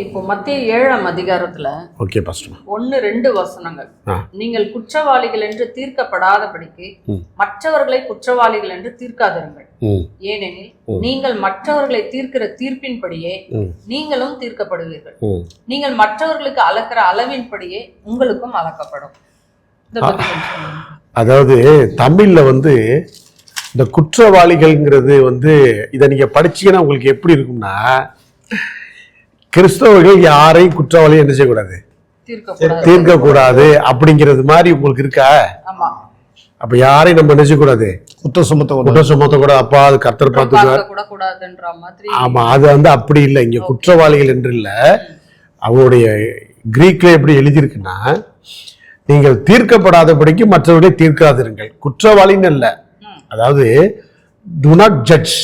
இப்போ மத்திய ஏழாம் அதிகாரத்துல ஓகே பாஸ்டர் ஒன்னு ரெண்டு வசனங்கள். நீங்கள் குற்றவாளிகள் என்று தீர்க்கப்படாதபடிக்கு. மற்றவர்களை குற்றவாளிகள் என்று தீர்க்காதிருங்கள். ஏனெனில். நீங்கள் மற்றவர்களை தீர்க்கிற தீர்ப்பின்படியே நீங்களும் தீர்க்கப்படுவீர்கள். நீங்கள் மற்றவர்களுக்கு அளக்கிற அளவின்படியே உங்களுக்கும் அளக்கப்படும். அதாவது தமிழில் வந்து இந்த குற்றவாளிகள்ங்கிறது வந்து இதை நீங்கள் படிச்சீங்கன்னா உங்களுக்கு எப்படி இருக்கும்னா கிறிஸ்தவர்கள் யாரையும் குற்றவாளி என்ன செய்யக்கூடாது. தீர்க்கக்கூடாது. அப்படிங்கிறது மாதிரி உங்களுக்கு இருக்கா? ஆமா. அப்ப யாரையும் நம்ம என்ன செய்யக்கூடாது? குற்றம் சுமத்த குற்றம் சுமத்தக்கூடாது. அப்பா அது கர்த்தர் கூட மாதிரி. ஆமா அது வந்து அப்படி இல்லை. இங்க குற்றவாளிகள் என்று இல்லை. அவருடைய கிரீக்ல எப்படி எழுதியிருக்குன்னா நீங்கள் தீர்க்கப்படாதபடிக்கு மற்றவர்களை தீர்க்காதிருங்கள். குற்றவாளின்னு இல்லை. அதாவது டு நாட் ஜட்ஜ்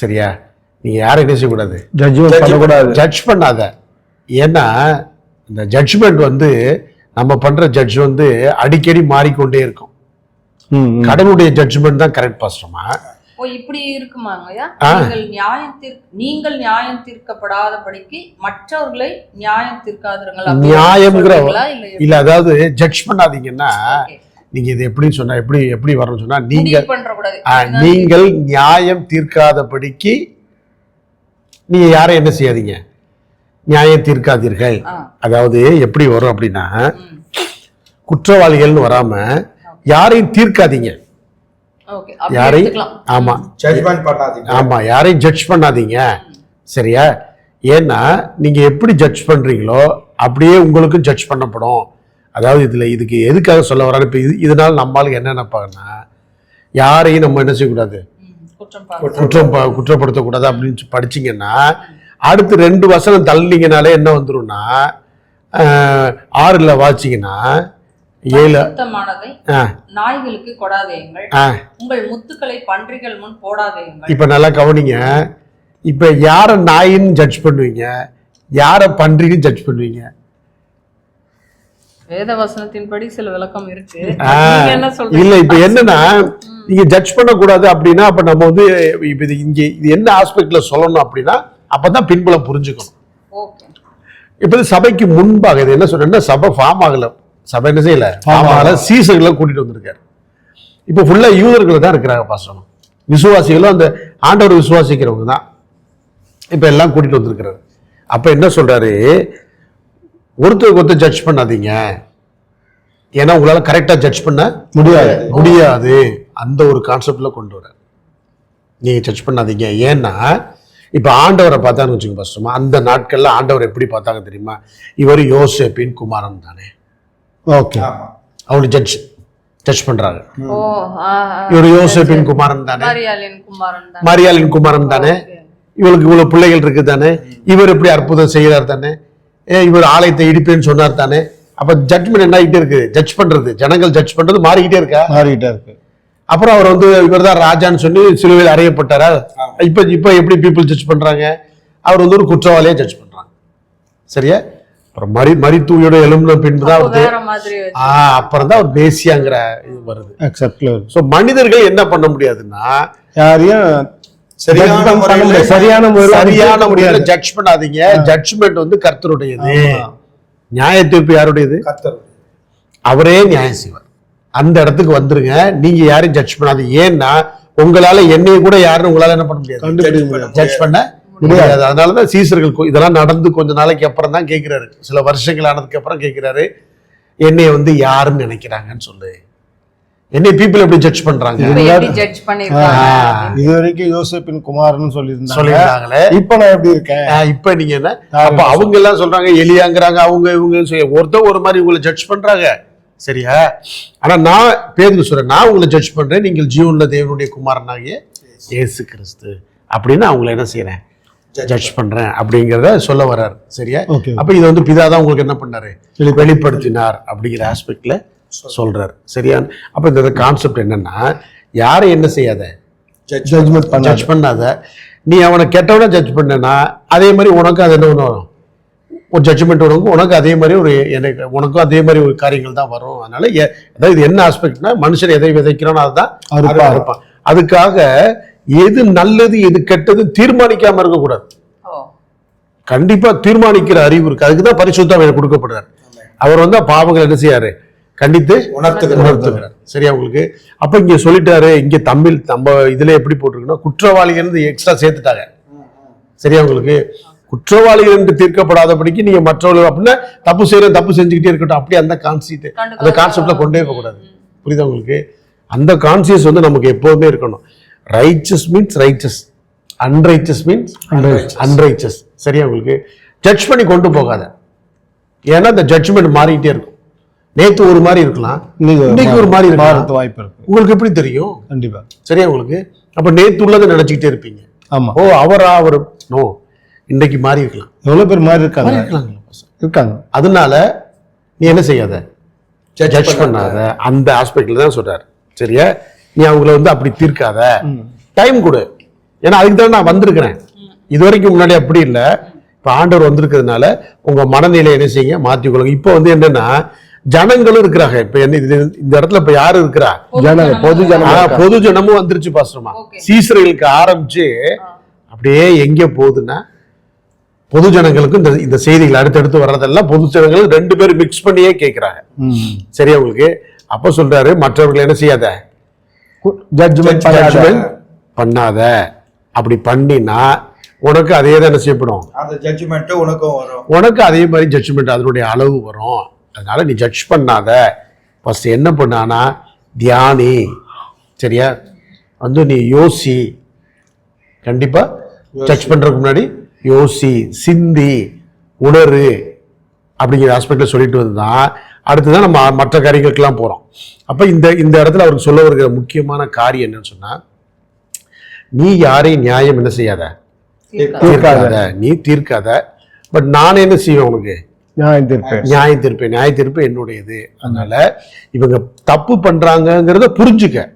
சரியா? நீங்க யாரும் என்ன செய்யக்கூடாது ஜட்ஜ்மெண்ட் பண்ணக்கூடாது ஜட்ஜ் பண்ணாத ஏன்னா இந்த ஜட்ஜ்மெண்ட் வந்து நம்ம பண்ற ஜட்ஜ் வந்து அடிக்கடி மாறிக்கொண்டே இருக்கும். கடவுளுடைய ஜட்ஜ்மெண்ட் தான் கரெக்ட் பாஸ்டமா ஓ இப்படி இருக்குமாங்கய்யா ஆ. நீங்கள் நியாயம் நீங்கள் நியாயம் தீர்க்கப்படாதபடிக்கு மற்றவர்களை நியாயம் தீர்க்காதிருங்கள் அப்படி நியாயம்ங்கிற? இல்ல அதாவது ஜட்ஜ் பண்ணாதீங்கன்னா. நீங்க இது எப்படி சொன்னா எப்படி எப்படி வரணும்னு சொன்னா நீங்க நீங்கள் நியாயம் தீர்க்காதபடிக்கு நீங்க யாரை என்ன செய்யாதீங்க. நியாயம் தீர்க்காதீர்கள். அதாவது எப்படி வரும் அப்படின்னா. குற்றவாளிகள்னு வராம யாரையும் தீர்க்காதீங்க. யாரையும். ஆமா. ஜட்ஜ்மெண்ட் பண்ணாதீங்க. ஆமா யாரையும் ஜட்ஜ் பண்ணாதீங்க. சரியா? ஏன்னா நீங்க எப்படி ஜட்ஜ் பண்றீங்களோ அப்படியே உங்களுக்கும் ஜட்ஜ் பண்ணப்படும். அதாவது இதுல இதுக்கு எதுக்காக சொல்ல வரான்னு இப்போ இது இதனால நம்மளுக்கு என்ன நினைப்பாங்கன்னா யாரையும் நம்ம என்ன செய்யக்கூடாது? குற்றம் குற்றப்படுத்தக்கூடாது அப்படின்னு படிச்சீங்கன்னா அடுத்து ரெண்டு வசனம் தள்ளினீங்கனாலே என்ன வந்துரும்னா ஆஹ், ஆறுல வாச்சிங்கன்னா ஏழு நாய்களுக்கு கொடாதேயுங்கள். ஆ. உங்கள் முத்துக்களை பன்றிகள் முன் போடாதேயுங்கள். இப்ப நல்லா கவனிங்க. இப்ப யார நாயின்னு ஜட்ஜ் பண்ணுவீங்க? யார பன்றின்னு ஜட்ஜ் பண்ணுவீங்க? வேத வசனத்தின்படி சில விளக்கம் இருக்கு. என்ன சொல்றீங்க? இல்ல இப்ப என்னன்னா நீங்க ஜட்ஜ் பண்ணக்கூடாது அப்படின்னா அப்ப நம்ம வந்து இப்ப இது இங்க இது என்ன ஆஸ்பெக்ட்ல சொல்லணும் அப்படின்னா அப்பதான் பின்புலம் புரிஞ்சுக்கணும். ஓகே. இப்ப சபைக்கு முன்பாக இது என்ன சொல்றேன்னா சபை ஃபார்ம் ஆகல. சபை என்ன செய்யல? ஃபார்ம் ஆகல. சீசர்களை கூட்டிட்டு வந்திருக்காரு. இப்ப ஃபுல்லா யூதர்கள் தான் இருக்கிறாங்க பாசனம் விசுவாசிகளும் அந்த ஆண்டவர் விசுவாசிக்கிறவங்க தான். இப்ப எல்லாம் கூட்டிட்டு வந்திருக்கிறாரு. அப்ப என்ன சொல்றாரு? ஒருத்தருக்கு ஒருத்தர் ஜட்ஜ் பண்ணாதீங்க. ஏன்னா உங்களால கரெக்டா ஜட்ஜ் பண்ண முடியாது. முடியாது. அந்த ஒரு கான்செப்ட்ல கொண்டு வர. நீங்க ஜட்ஜ் பண்ணாதீங்க. ஏன்னா இப்ப ஆண்டவரை பார்த்தான்னு வச்சுக்கோங்க ஃபர்ஸ்ட் அந்த நாட்கள்ல ஆண்டவர் எப்படி பார்த்தாங்க தெரியுமா? இவர் யோசேப்பின் குமாரன் தானே. ஓகே ஆமா. அவரு ஜட்ஜ் ஜட்ஜ் பண்றாங்க ஓ ஆ, ஆ. இவர் யோசேப்பின் குமாரன் தானே. மரியாளின் குமாரன் தான். மரியாளின் குமாரன் தானே. இவளுக்கு இவ்வளவு பிள்ளைகள் இருக்கு தானே. இவர் எப்படி அற்புதம் செய்கிறார் தானே. ஏ இவர் ஆலயத்தை இடிப்பேன்னு சொன்னார் தானே. அப்ப ஜட்மெண்ட் என்ன ஆகிட்டே இருக்கு? ஜட்ஜ் பண்றது. ஜனங்கள் ஜட்ஜ் பண்றது மாறிக்கிட்டே இருக்கா? மாறிக்கிட்டே இருக்கு. அப்புறம் அவர் வந்து இவர் தான் ராஜான்னு சொல்லி சிலுவையில் அறையப்பட்டாரா? இப்ப இப்ப எப்படி பீப்புள் ஜட்ஜ் பண்றாங்க? அவர் வந்து ஒரு குற்றவாளியா ஜட்ஜ் பண்றாங்க. சரியா? அப்புறம் மரி மரித்தூயோட எலும்பின பின்பு தான் அவர் அப்புறம் தான் அவர் மேசியாங்கிற இது வருது. ஸோ மனிதர்கள் என்ன பண்ண முடியாதுன்னா யாரையும் சரியான முறையில முடியாது. சரியான முறையில் சரியான முறையில முடியாது. ஜட்ஜ் பண்ணாதீங்க. ஜட்ஜ்மெண்ட் வந்து கர்த்தருடையது. நியாய தீர்ப்பு யாருடையது? கத்தர் அவரே நியாயம் செய்வார். அந்த இடத்துக்கு வந்துருங்க. நீங்க யாரையும் ஜட்ஜ் பண்ணாதீங்க ஏன்னா உங்களால என்னைய கூட யாரும் உங்களால என்ன பண்ண முடியாது. ஜட்ஜ் பண்ண முடியாது. அதனாலதான் சீசர்கள் இதெல்லாம் நடந்து கொஞ்ச நாளைக்கு அப்புறம் தான் கேட்கிறாரு சில வருஷங்கள் ஆனதுக்கு அப்புறம் கேட்கிறாரு என்னைய வந்து யாருன்னு நினைக்கிறாங்கன்னு சொல்லு. என்னை பீப்புள் எப்படி ஜட்ஜ் பண்றாங்க? இது வரைக்கும் யோசேப்பின் குமாரன் சொல்லியிருந்தாங்க. சொல்லியிருந்தாங்களே. இப்ப நான் எப்படி இருக்கேன்? ஆஹ் இப்ப நீங்க என்ன? அப்ப அவங்க எல்லாம் சொல்றாங்க எலியாங்கிறாங்க அவங்க இவங்க சொல்லி- ஒருத்தர் ஒரு மாதிரி உங்களை ஜட்ஜ் பண்றாங்க. சரியா? ஆனா நான் பேருக்கு சொல்றேன் நான் உங்களை ஜட்ஜ் பண்றேன் நீங்கள் ஜீவனுள்ள தேவனுடைய குமாரனாகிய இயேசு கிறிஸ்து அப்படின்னு அவங்கள என்ன செய்யறேன் ஜட்ஜ் பண்றேன். அப்படிங்கிறத சொல்ல வர்றார். சரியா. அப்ப இது வந்து பிதா தான் உங்களுக்கு என்ன பண்ணாரு? வெளிப்படுத்தினார் அப்படிங்கிற ஆஸ்பெக்ட்ல சொல்றாரு. சரியா? அப்ப இந்த கான்செப்ட் என்னன்னா யாரை என்ன செய்யாத? ஜட்ஜ்மெண்ட் ஜட்ஜ் பண்ணாத. நீ அவனை கெட்டவன ஜட்ஜ் பண்ணனா அதே மாதிரி உனக்கு அது என்ன ஒன்று வரும்? ஒரு ஜட்ஜ்மெண்ட் உனக்கு உனக்கு அதே மாதிரி ஒரு எனக்கு உனக்கும் அதே மாதிரி ஒரு காரியங்கள் தான் வரும். அதனால அதாவது இது என்ன ஆஸ்பெக்ட்னா மனுஷன் எதை விதைக்கிறானோ அதுதான் அறுப்பான். அறுப்பான். அதுக்காக எது நல்லது எது கெட்டது தீர்மானிக்காம இருக்கக்கூடாது. ஓ. கண்டிப்பா தீர்மானிக்கிற அறிவு இருக்கு. அதுக்கு தான் பரிசுத்தம் எனக்கு கொடுக்கப்படுறார். அவர் வந்து பாவங்கள் என்ன செய்யாரு? கண்டித்து உணர்த்துகிறார். உணர்த்துகிறார். சரியா உங்களுக்கு? அப்ப இங்க சொல்லிட்டாரு இங்க தமிழ் நம்ம இதுல எப்படி போட்டிருக்குன்னா குற்றவாளிகள் எக்ஸ்ட்ரா சேர்த்துட்டாங்க. சரியா உங்களுக்கு? குற்றவாளிகள் என்று தீர்க்கப்படாதபடிக்கு நீங்க மற்றவர்கள் அப்படின்னா தப்பு செய்யற தப்பு செஞ்சுக்கிட்டே இருக்கட்டும். அப்படி அந்த கான்செப்ட் அந்த கான்செப்ட்ல கொண்டே போக கூடாது. புரியுதா உங்களுக்கு? அந்த கான்சியஸ் வந்து நமக்கு எப்போதுமே இருக்கணும். Riches means riches unriches means unriches சரியா உங்களுக்கு? ஜட்ஜ் பண்ணி கொண்டு போகாத. ஏன்னா இந்த ஜட்ஜ்மெண்ட் மாறிக்கிட்டே இருக்கும். நேத்து ஒரு மாதிரி இருக்கலாம். இன்னைக்கு ஒரு மாதிரி இருக்கலாம். வாய்ப்பு இருக்கு. உங்களுக்கு எப்படி தெரியும்? கண்டிப்பா. சரியா உங்களுக்கு? அப்ப நேத்து உள்ளதை நினைச்சுக்கிட்டே இருப்பீங்க. ஆமா. ஓ அவரா அவர்? நோ இன்னைக்கு மாறி இருக்கலாம். எவ்வளவு பேர் மாறி இருக்காங்க? பசங்க? இருக்காங்க. அதனால நீ என்ன செய்யாத? ஜட்ஜ் பண்ணாத. அந்த ஆஸ்பெக்ட்ல தான் சொல்றாரு. சரியா? நீ அவங்கள வந்து அப்படி தீர்க்காத. டைம் கொடு. ஏன்னா அதுக்கு தான் நான் வந்திருக்கிறேன். இது வரைக்கும் முன்னாடி அப்படி இல்லை. இப்போ ஆண்டவர் வந்திருக்கிறதுனால உங்க மனநிலை என்ன செய்யுங்க? மாற்றிக்கொள்ளுங்க இப்போ வந்து என்னன்னா ஜனங்களும் இருக்கிறாங்க. இப்போ என்ன இது இந்த இடத்துல இப்போ யாரு இருக்கிறா? ஜனங்க பொது ஜனங்க பொது ஜனமும் வந்துருச்சு Okay. சீசர்களுக்கு ஆரம்பிச்சு அப்படியே எங்க போகுதுன்னா பொது ஜனங்களுக்கு இந்த இந்த செய்திகள் அடுத்தடுத்து வர்றதெல்லாம் பொது ஜனங்கள் ரெண்டு பேரும் மிக்ஸ் பண்ணியே கேட்குறாங்க ம். சரியா உங்களுக்கு அப்ப சொல்றாரு மற்றவர்கள் என்ன செய்யாத? ஜட்ஜ்மெண்ட் பண்ணாத. அப்படி பண்ணினா உனக்கு அதே தான் என்ன செய்யப்படும்? அந்த ஜட்ஜ்மெண்ட் உனக்கும் வரும். உனக்கு அதே மாதிரி ஜட்ஜ்மெண்ட் அதனுடைய அளவு வரும். அதனால நீ ஜட்ஜ் பண்ணாத. ஃபர்ஸ்ட் என்ன பண்ணானா தியானி. சரியா? வந்து நீ யோசி. கண்டிப்பா ஜட்ஜ் பண்றதுக்கு முன்னாடி யோசி சிந்தி உணரு அப்படிங்கிற ஆஸ்பெக்ட்ல சொல்லிட்டு வந்தான் அடுத்துதான் நம்ம மற்ற காரியங்களுக்கெல்லாம் போறோம். அப்ப இந்த இந்த இடத்துல அவருக்கு சொல்ல வருகிற முக்கியமான காரியம் என்னன்னு சொன்னா நீ யாரையும் நியாயம் என்ன செய்யாத? தீர்க்காத. நீ தீர்க்காத. பட் நான் என்ன செய்வேன் உனக்கு? நியாயம் தீர்ப்பேன். நியாயம் தீர்ப்பேன். நியாய தீர்ப்பு என்னுடையது. அதனால இவங்க தப்பு பண்றாங்கங்கிறத புரிஞ்சுக்க.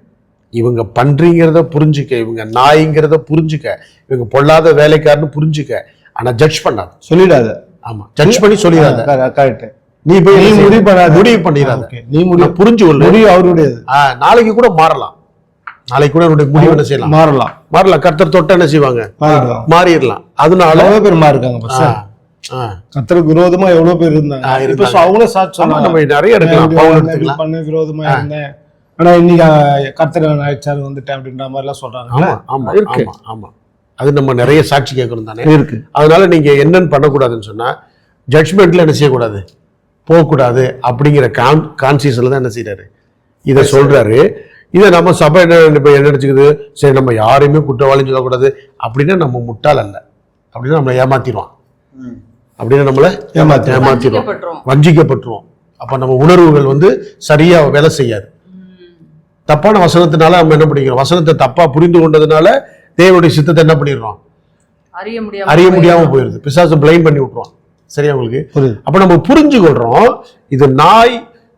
இவங்க பண்றீங்கிறத புரிஞ்சுக்க இவங்க நாய்ங்கிறத புரிஞ்சுக்க இவங்க பொல்லாத வேலைக்காரன்னு புரிஞ்சுக்க ஆனா ஜட்ஜ் பண்ணாத. சொல்லிடாத. ஆமா ஜட்ஜ் பண்ணி சொல்லிடாத. கரெக்ட் நீ போய் நீ? முடிவு பண்ணாத. முடிவு பண்ணிடாத. நீ முடிவு புரிஞ்சு கொள்ளு முடிவு அவருடையது. ஆ, நாளைக்கு கூட மாறலாம். நாளைக்கு கூட என்னுடைய முடிவு என்ன செய்யலாம்? மாறலாம். மாறலாம். கர்த்தர் தொட்ட என்ன செய்வாங்க? மாறிடலாம். அதனால எவ்வளவு பேர் மாறிருக்காங்க. கத்தருக்கு விரோதமா எவ்வளவு பேர் இருந்தாங்க? அவங்களே சாட்சி. நம்ம நிறைய எடுக்கலாம். பண்ண விரோதமா இருந்தேன். ஆனா இன்னைக்கு கத்தர் ஆயிடுச்சாரு வந்துட்டேன் அப்படின்ற மாதிரி எல்லாம் சொல்றாங்க ஆமா ஆமா இருக்கு. ஆமா ஆமா. அது நம்ம நிறைய சாட்சி கேட்கணும் தானே? இருக்கு. அதனால நீங்க என்னன்னு பண்ணக்கூடாதுன்னு சொன்னா ஜட்ஜ்மெண்ட்ல என்ன செய்யக்கூடாது? போகக்கூடாது அப்படிங்கிற கான் கான்சியஸ்ல தான் என்ன செய்யறாரு இதை சொல்றாரு. இதை நம்ம சபை என்ன என்ன நினைச்சுக்குது? சரி நம்ம யாரையுமே குற்றவாளின்னு சொல்லக்கூடாது. அப்படின்னா நம்ம முட்டாள் அல்ல. அப்படின்னா நம்மளை ஏமாத்திடுவான். ம். அப்படின்னா நம்மளை ஏமாத்தி ஏமாத்திடுவோம் வஞ்சிக்கப்பட்டுருவோம். அப்ப நம்ம உணர்வுகள் வந்து சரியா வேலை செய்யாது. தப்பான வசனத்தினால நம்ம என்ன பண்ணிக்கிறோம்? வசனத்தை தப்பா புரிந்து கொண்டதுனால தேவனுடைய சித்தத்தை என்ன பண்ணிடுறோம்? அறிய முடியாம அறிய முடியாம போயிருது பிசாசு பிளைன் பண்ணி விட்டுருவான். சரியா உங்களுக்கு? புரியுது. அப்ப நம்ம புரிஞ்சு கொள்றோம் இது நாய்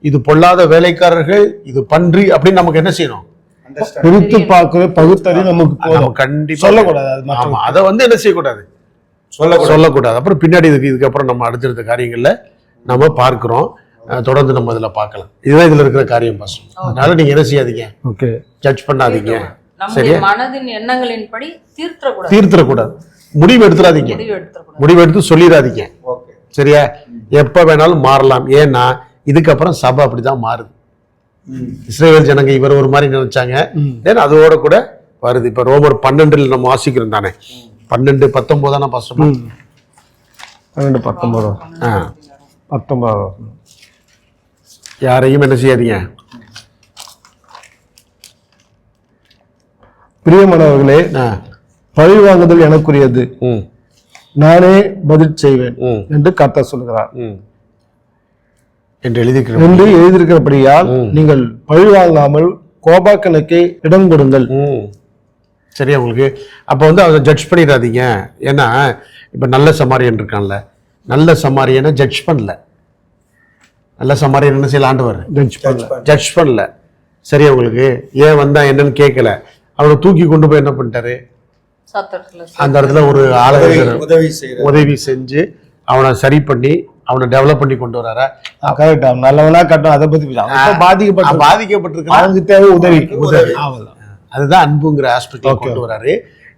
இது பொல்லாத வேலைக்காரர்கள் இது பன்றி அப்படின்னு நமக்கு என்ன செய்யணும். பிரித்து பார்க்கிற பகுத்தறி நமக்கு கண்டிப்பா சொல்லக்கூடாது அது ஆமா. அதை வந்து என்ன செய்யக்கூடாது? சொல்லக்கூடாது. சொல்லக்கூடாது. அப்புறம் பின்னாடி இதுக்கு இதுக்கப்புறம் நம்ம அடுத்தடுத்த காரியங்கள்ல நம்ம பார்க்கிறோம். தொடர்ந்து நம்ம இதுல பார்க்கலாம். இதுதான் இதுல இருக்கிற காரியம் பாசம் அதனால நீங்க என்ன செய்யாதீங்க. ஓகே ஜட்ஜ் பண்ணாதீங்க. நம்முடைய மனதின் எண்ணங்களின்படி தீர்த்தக்கூடாது தீர்த்திடக்கூடாது முடிவு எடுத்துடாதீங்க. முடிவு எடுத்து சொல்லிடாதீங்க. ஓகே சரியா? எப்ப வேணாலும் மாறலாம். ஏன்னா இதுக்கப்புறம் சபை அப்படிதான் மாறுது. இஸ்ரேல் ஜனங்க இவர் ஒரு மாதிரி நினைச்சாங்க. தென் அதோட கூட வருது. இப்ப ரோமர் பன்னெண்டுல நம்ம வாசிக்கிறோம் தானே. பன்னெண்டு பத்தொன்பதான பசமா பன்னெண்டு பத்தொன்பது ஆ. பத்தொன்பது யாரையும் என்ன செய்யாதீங்க. பிரியமானவர்களே. பழி வாங்குதல் எனக்குரியது. நானே பதில் செய்வேன். என்று கர்த்தர் சொல்கிறார். என்று எழுதியிருக்கிறோம் என்று எழுதியிருக்கிறபடியால். நீங்கள் பழி வாங்காமல் கோபாக்கனுக்கு இடம் கொடுங்கள். சரியா உங்களுக்கு? அப்போ வந்து அதை ஜட்ஜ் பண்ணிடாதீங்க. ஏன்னா இப்போ நல்ல சமாரியன் இருக்கான்ல. நல்ல சமாரியனை ஜட்ஜ் பண்ணல. நல்ல சமாரியன் என்ன செய்யல ஆண்டவர் ஜட்ஜ் பண்ணல. சரியா உங்களுக்கு? ஏன் வந்தா என்னன்னு கேட்கல அவனை தூக்கி கொண்டு போய் என்ன பண்ணிட்டாரு? அந்த இடத்துல ஒரு ஆளை உதவி செஞ்சு அவனை சரி பண்ணி அவனை டெவலப் பண்ணி கொண்டு வராரா கரெக்டா நல்லவனா கட்டும் அதை பத்தி அவன் பாதிக்கப்பட்ட பாதிக்கப்பட்டிருக்கான். அவனுக்கு தேவை உதவி. உதவி. அதுதான் அன்புங்கிற ஆஸ்பெக்ட். கொண்டு வராரு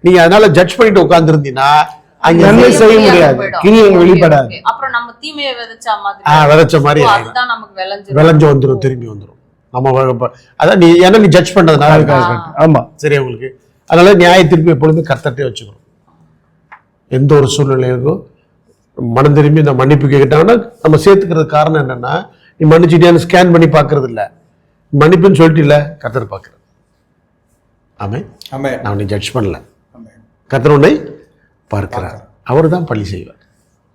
நீங்க அதனால ஜட்ஜ் பண்ணிட்டு உட்கார்ந்துருந்தீங்கன்னா அங்க நன்மை செய்ய முடியாது. கிரியம் வெளிப்படாது. அப்புறம் நம்ம தீமையை விதைச்சா மாதிரி ஆ, விதைச்ச மாதிரி. அதுதான் நமக்கு விளைஞ்சு விளைஞ்சு வந்துரும் திரும்பி வந்துரும். நம்ம அதான் நீ ஏன்னா நீ ஜட்ஜ் பண்ணதுனால correct, correct. ஆமா. சரி உங்களுக்கு? அதனால நியாய திருப்பி எப்பொழுதும் கர்த்தர்ட்டே வச்சுக்கணும். எந்த ஒரு சூழ்நிலைக்கும் மனம் திரும்பி இந்த மன்னிப்பு கேட்டாங்கன்னா நம்ம சேர்த்துக்கிறது காரணம் என்னன்னா நீ மன்னிச்சிட்டியான்னு ஸ்கேன் பண்ணி பார்க்கறது இல்ல மன்னிப்புன்னு சொல்லிட்டு இல்ல கர்த்தர் பார்க்கறது ஆமே ஆமே நான் உன்னை ஜட்ஜ் பண்ணல. கர்த்தர் உன்னை பார்க்கிறார். அவர் தான் பழி செய்வார்.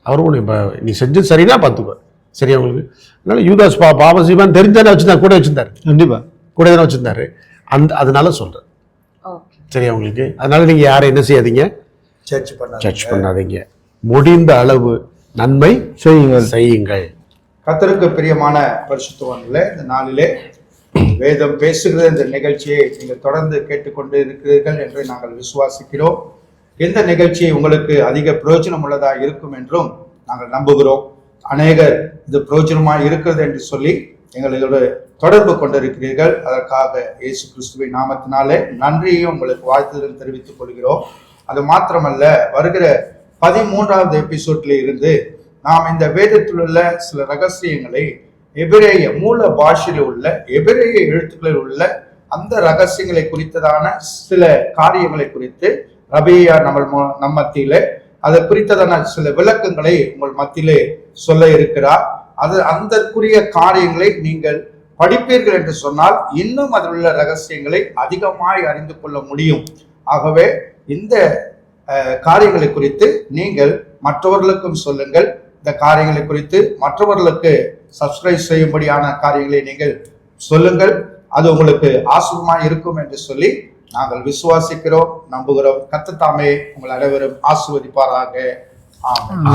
அவர் உன்னை ப- நீ செஞ்சது சரினா பார்த்துக்குவார் சரியா உங்களுக்கு அதனால யூதாஸ் பா பாப சிவான் தெரிஞ்சானே வச்சிருந்தார் கூட வச்சிருந்தாரு. கண்டிப்பா. கூட தானே வச்சிருந்தாரு. அந்த அதனால சொல்றேன் ஓகே. சரியா உங்களுக்கு அதனால நீங்க யாரை என்ன செய்யாதீங்க? சர்ச் பண்ண ஜட்ஜ் பண்ணாதீங்க. முடிந்த அளவு நன்மை செய்யுங்கள். செய்யுங்கள். கத்தருக்கு பிரியமான பரிசுத்தவான்களே இந்த நாளிலே வேதம் பேசுகிற இந்த நிகழ்ச்சியை நீங்கள் தொடர்ந்து கேட்டுக்கொண்டு இருக்கிறீர்கள் என்று நாங்கள் விசுவாசிக்கிறோம். இந்த நிகழ்ச்சி உங்களுக்கு அதிக பிரயோஜனம் உள்ளதா இருக்கும் என்றும் நாங்கள் நம்புகிறோம். அநேகர் இது பிரயோஜனமாக இருக்கிறது என்று சொல்லி எங்களோட தொடர்பு கொண்டிருக்கிறீர்கள். அதற்காக இயேசு கிறிஸ்துவின் நாமத்தினாலே நன்றியும் உங்களுக்கு வாழ்த்துதல் தெரிவித்துக் கொள்கிறோம். அது மாத்திரமல்ல வருகிற பதிமூன்றாவது எபிசோட்ல இருந்து நாம் இந்த வேதத்தில் உள்ள சில ரகசியங்களை எபிரேய மூல பாஷையில் உள்ள எபிரேய எழுத்துக்களில் உள்ள அந்த ரகசியங்களை குறித்ததான சில காரியங்களை குறித்து ரபியா நம்ம நம் மத்தியிலே அதை குறித்ததான சில விளக்கங்களை உங்கள் மத்தியிலே சொல்ல இருக்கிறார். அது அந்தக்குரிய காரியங்களை நீங்கள் படிப்பீர்கள் என்று சொன்னால் இன்னும் அதில் உள்ள ரகசியங்களை அதிகமாய் அறிந்து கொள்ள முடியும். ஆகவே இந்த காரியங்களை குறித்து நீங்கள் மற்றவர்களுக்கும் சொல்லுங்கள். இந்த காரியங்களை குறித்து மற்றவர்களுக்கு சப்ஸ்கிரைப் செய்யும்படியான காரியங்களை நீங்கள் சொல்லுங்கள். அது உங்களுக்கு ஆசுவமாக இருக்கும் என்று சொல்லி நாங்கள் விசுவாசிக்கிறோம் நம்புகிறோம். கத்தத்தாமே உங்கள் அனைவரும் ஆசுவதிப்பாராக ஆமென்.